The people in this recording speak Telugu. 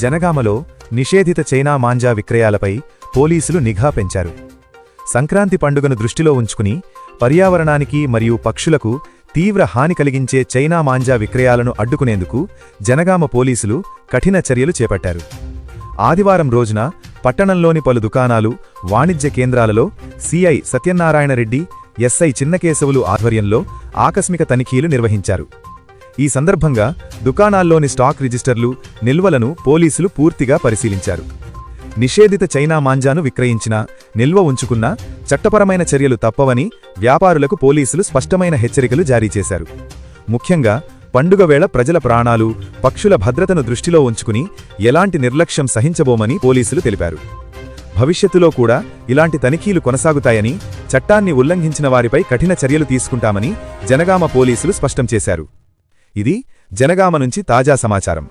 జనగామలో నిషేధిత చైనా మాంజా విక్రయాలపై పోలీసులు నిఘా పెంచారు. సంక్రాంతి పండుగను దృష్టిలో ఉంచుకుని పర్యావరణానికి మరియు పక్షులకు తీవ్ర హాని కలిగించే చైనా మాంజా విక్రయాలను అడ్డుకునేందుకు జనగామ పోలీసులు కఠిన చర్యలు చేపట్టారు. ఆదివారం రోజున పట్టణంలోని పలు దుకాణాలు వాణిజ్య కేంద్రాలలో సిఐ సత్యనారాయణరెడ్డి ఎస్ఐ చిన్నకేశవులు ఆధ్వర్యంలో ఆకస్మిక తనిఖీలు నిర్వహించారు. ఈ సందర్భంగా దుకాణాల్లోని స్టాక్ రిజిస్టర్లు నిల్వలను పోలీసులు పూర్తిగా పరిశీలించారు. నిషేధిత చైనా మాంజాను విక్రయించినా నిల్వ ఉంచుకున్నా చట్టపరమైన చర్యలు తప్పవని వ్యాపారులకు పోలీసులు స్పష్టమైన హెచ్చరికలు జారీ చేశారు. ముఖ్యంగా పండుగ వేళ ప్రజల ప్రాణాలు పక్షుల భద్రతను దృష్టిలో ఉంచుకుని ఎలాంటి నిర్లక్ష్యం సహించబోమని పోలీసులు తెలిపారు. భవిష్యత్తులో కూడా ఇలాంటి తనిఖీలు కొనసాగుతాయని చట్టాన్ని ఉల్లంఘించిన వారిపై కఠిన చర్యలు తీసుకుంటామని జనగామ పోలీసులు స్పష్టం చేశారు. ఇది జనగామ నుంచి తాజా సమాచారం.